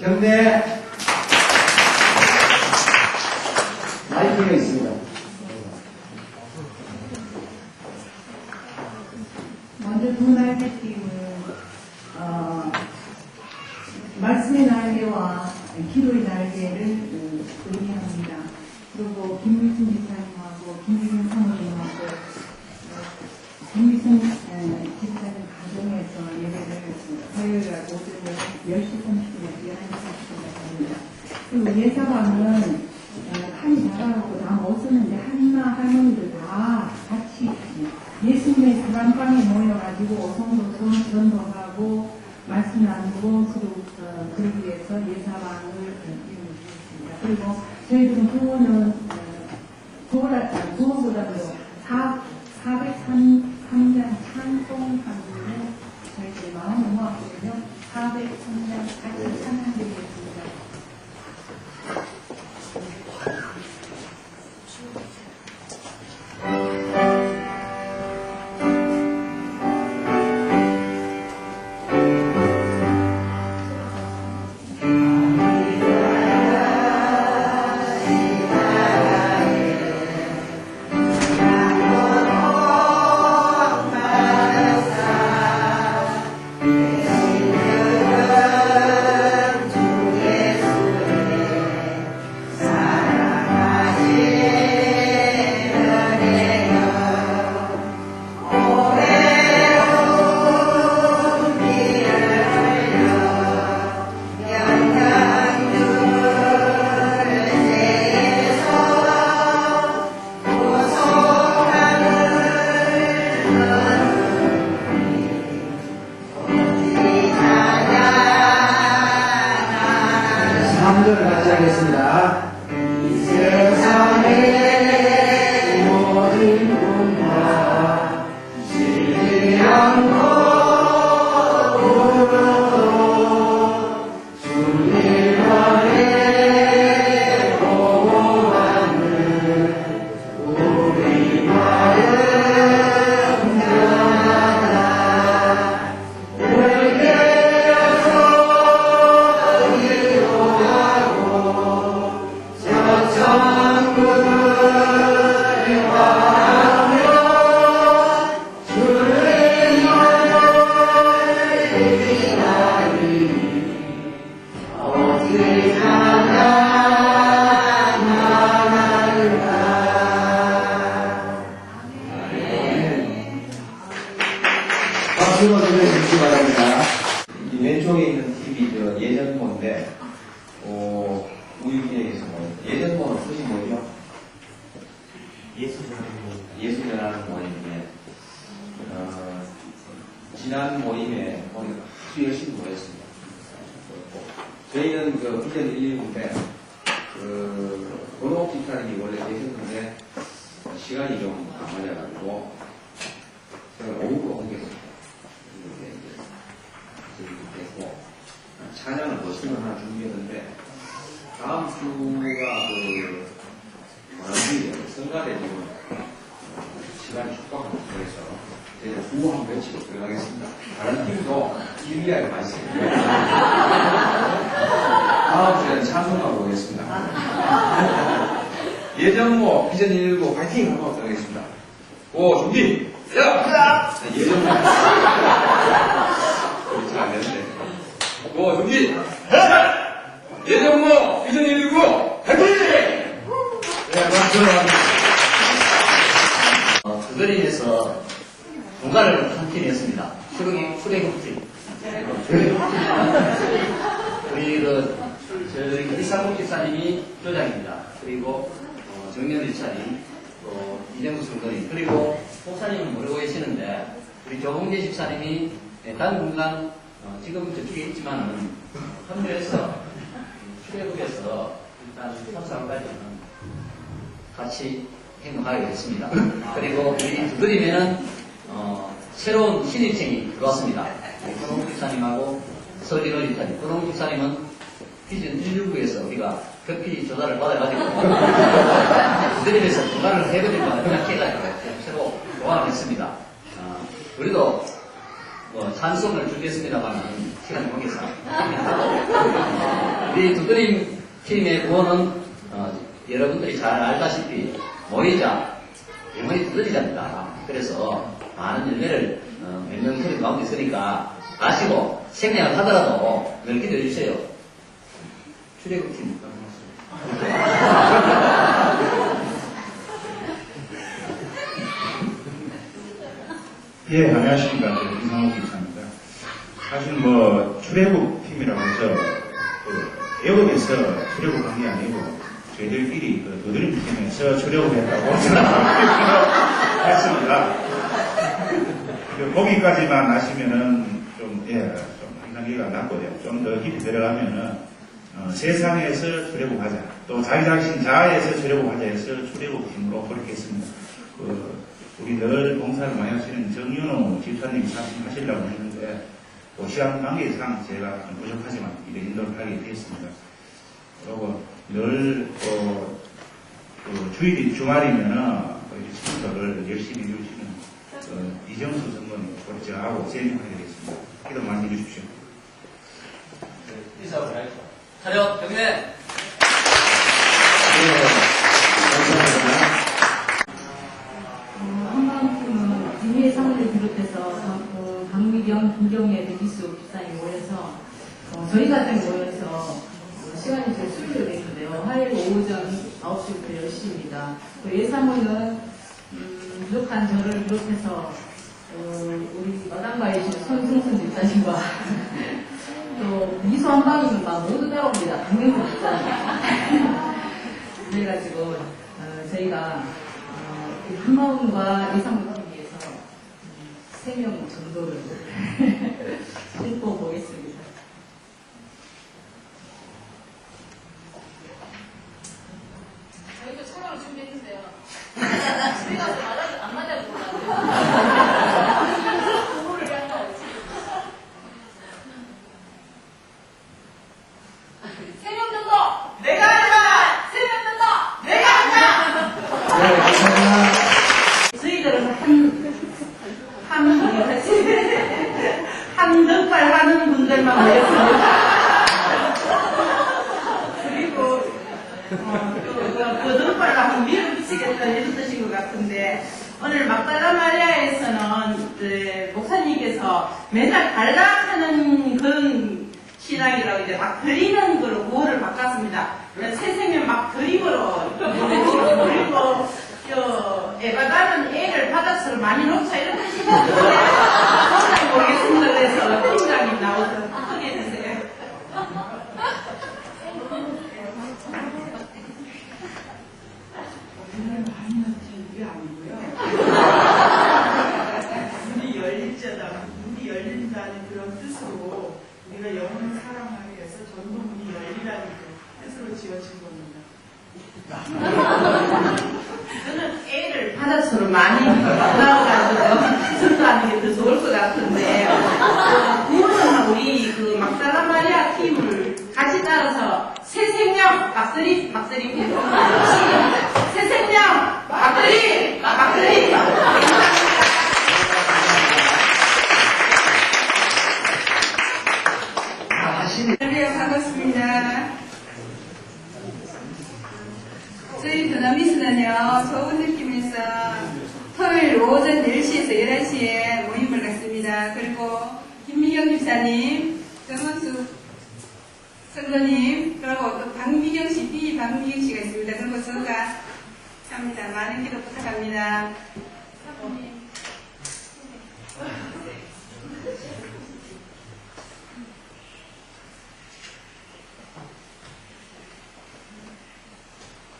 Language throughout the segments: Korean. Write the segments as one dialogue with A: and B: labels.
A: 경례 마이크가 있습니다.
B: 먼저 두 날개띠는 어, 말씀의 날개와 기도의 날개를 음, 의미합니다. 그리고 김미순 집사님하고 김미순 사모님하고 어, 김미순 에, 집사님 가정에서 예배를 화요일 날 오전에 10시 30분에 11시 30분에 합니다. 그리고 예사방은 어, 칸이 작아갖고 다못 쓰는데 한나 할머니들 다 같이 예수님의 사랑방에 모여가지고 성도 전- 전도하고 말씀 나누고 그리고 어, 그러기 위해서 예사방을 이루어주셨습니다. 그리고 저희들은 구호는 어, 구호라, 아, 구호보다도 4, 403장 찬송하기로 저희들이 마음을 모았거든요. 403장 같이 찬양드리겠습니다.
C: 지난 모임에 보니까 아주 열심히 모였습니다. 저희는 그 비전 119인데 그 번호 기타님이 원래 계셨는데 시간이 좀 안 맞아가지고 제가 오후로 옮겼습니다. 이렇게 이제 저희도 됐고 찬양을 멋있는 거 하나 준비했는데 다음 만주일이에요. 성가대 지금 시간이 축복하고 그래서 저희가 구호 한번 외치고 들어가겠습니다. 다른 팀도 길리하게 말씀드립니다. 다음 주에는 찬송하고 오겠습니다. 예전모 비전 119 파이팅 하고 들어가겠습니다. 고 준비! 야! 네, 예전모 잘안 되는데. 고 준비! 예전모 비전 119 파이팅!
A: 네, 박수.
D: 어, 그거리에서 공간을 한 팀이 었습니다. 출애굽, 출애굽팀. 어, 출애굽팀. 우리 그, 저희 이상국 집사님이 조장입니다. 그리고, 어, 정면 집사님, 또 이정구 성도님, 그리고 목사님은 모르고 계시는데, 우리 조봉재 집사님이 네, 당분간, 어, 지금 저쪽에 있지만은, 헌주에서, 출애굽에서 일단 3, 4까지는 같이 행동하게 됐습니다. 그리고 우리 두드리면은 어, 새로운 신입생이 들어왔습니다. 구동 집사님하고 서진호 집사님. 구동 집사님은 비전 119에서 우리가 급히 조사를 받아가지고 해버릴 거나 그냥 깨가지고 새로 교환을 했습니다. 어, 우리도 뭐 찬송을 준비했습니다만 시간이 관계상 우리 두드림 팀의 구호는 어, 여러분들이 잘 알다시피 모이자 영원히 두드리자입니다. 그래서 많은 열매를 어, 몇명 팀 가운데 있으니까 가시고 생략을 하더라도 늘 기도해 주세요. 출애굽팀.
E: 예, 안녕하십니까. 네, 김상욱 기사입니다. 사실 뭐, 출애굽 팀이라고 해서, 그, 애굽에서 출애굽한 게 아니고, 저희들끼리 그 도드림 팀에서 출애굽했다고 생각했습니다. 그 거기까지만 아시면은 좀, 예, 좀 상상기가 낮고요. 좀 더 깊이 들어가면은, 어, 세상에서 출애굽하자. 또 자기 자신 자아에서 출애굽하자 해서 출애굽 팀으로 그렇게 했습니다. 그, 우리 늘 봉사를 많이 하시는 정윤호 집사님이 참석하시려고 했는데, 또 시간 관계상 제가 좀 부족하지만 이런 인도를 하게 되었습니다. 그리고 늘, 또, 그 주일이 주말이면은, 그 친구들을 열심히 해주시는, 어, 이정수 전문이 또 저하고 제명하게 되겠습니다. 기도 많이 해주십시오.
D: 인사를 하죠. 차렷, 경례!
A: 네, 감사합니다.
F: 어, 한마음은 김희애 사모를 비롯해서 어, 강미경, 김경애, 백기수 집사님 모여서 어, 저희 가정 모여서 어, 시간이 제 수요일에 되는데요. 화요일 오전 9시부터 10시입니다. 그 예사모는 음, 부족한 저를 비롯해서 어, 우리 마당바이신 손승순 집사님과 또 미소 한 방이면 막 모두 따라옵니다. 집사님. 그래가지고 어, 저희가 어, 이 한마음과 이상부를 위해서 음, 세명 정도를 신고 보겠습니다.
G: 저희도 촬영을 준비했는데요. 집에 가서 말하지 안 맞아도 몰라요. 공부를 한다. 세명 정도! 내가 한다! 세명 정도! 내가 한다!
A: 네, 감사합니다.
F: 저희들은 한, 한, 뭐지? 한 넉발 하는 분들만 모였습니다. 그리고, 어, 또, 그, 그 넉발로 이런 뜻인 것 같은데, 오늘 막달라 마리아에서는, 그, 목사님께서 맨날 갈락하는 그런 신앙이라고 이제 막 드리는 그로 구호를 바꿨습니다. 새 생명 막 드림으로, 그리고, 저, 에바다는 애를 바닷으로 많이 놓자 이런 잘 모르겠습니다. 그래서 팀장님 나오셔서 크게 해주세요.
H: 문이 열린자다, 문이 열린다는 그런 뜻으로 우리가 영혼을 사랑하기 위해서 전도 문이 열리라는 그 뜻으로 지어진 겁니다.
F: 저는 애를 바닷으로 많이 나와가지고 전도하는 게더 좋을 것 같은데 구호는 우리 그 막달라 마리아 팀을 같이 따라서 새 생명 막들이 시작. 새 생명 막들이 막들이
I: 네, 반갑습니다. 드나미스는요, 좋은 느낌에서 토요일 오전 10시에서 11시에 모임을 갖습니다. 그리고 김미경 집사님, 정원수 선거님, 그리고 또 박미경 씨, B 박미경 씨가 있습니다. 그리고 저가 합니다. 많은 기도 부탁합니다. 사모님.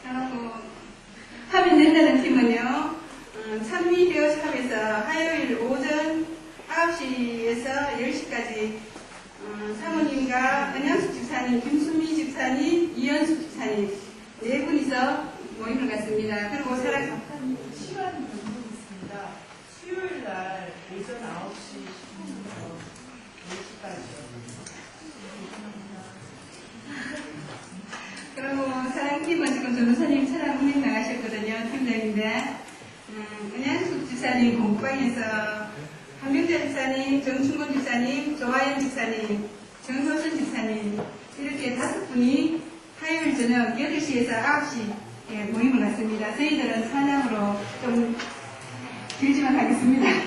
I: 하고 합의 낸다는 팀은요 음, 찬미디어 샵에서 화요일 오전 9시에서 10시까지 음, 은양숙 집사님, 김수미 집사님, 이현숙 집사님 네 분이서 모임을 갖습니다. 그리고 사랑
H: 시간이 변동있습니다. 수요일 날 오전 9시 10분부터 4시까지요.
I: 그리고 사랑팀은 지금 전도사님 차량 운행 나가셨거든요. 팀장인데 음, 은양숙 집사님 공방에서 한명자 집사님, 정충곤 집사님, 조화연 집사님, 정효순 집사님,
A: 이렇게 다섯 분이 화요일 저녁 8시에서 9시에 모임을 갖습니다. 저희들은 찬양으로 좀 길지만 하겠습니다.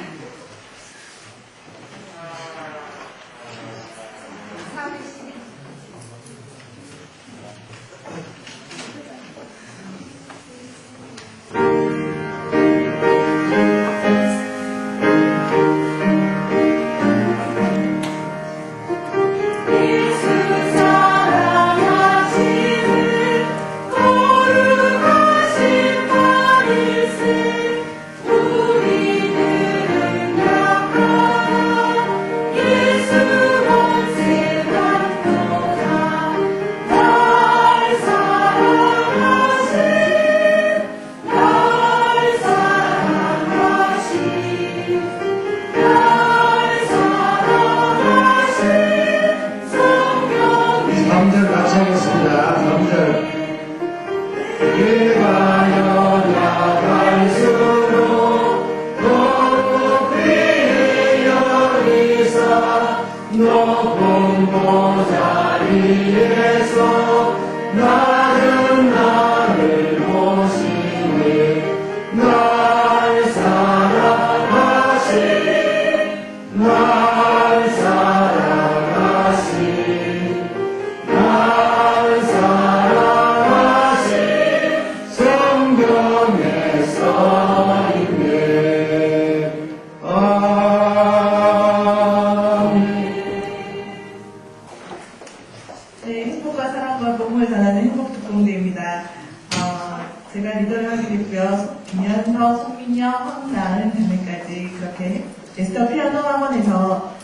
J: 2006년 나은
K: 작년까지 그렇게 에스터 피아노 학원에서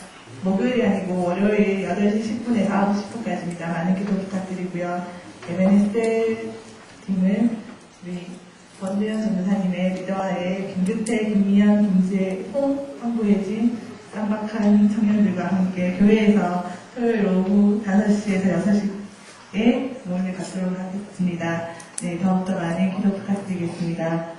K: 목요일이 아니고 월요일 8시 10분에서 9시 10분까지입니다. 많은 기도 부탁드리고요. MNSL 팀은 우리 권재현 전도사님의 리더와의 김규태, 김미연, 김재, 홍, 황구혜진, 쌈박한 청년들과 함께 교회에서 토요일 오후 5시에서 6시에 모임을 갖도록 하겠습니다. 네, 더욱더 많은 기도 부탁드리겠습니다.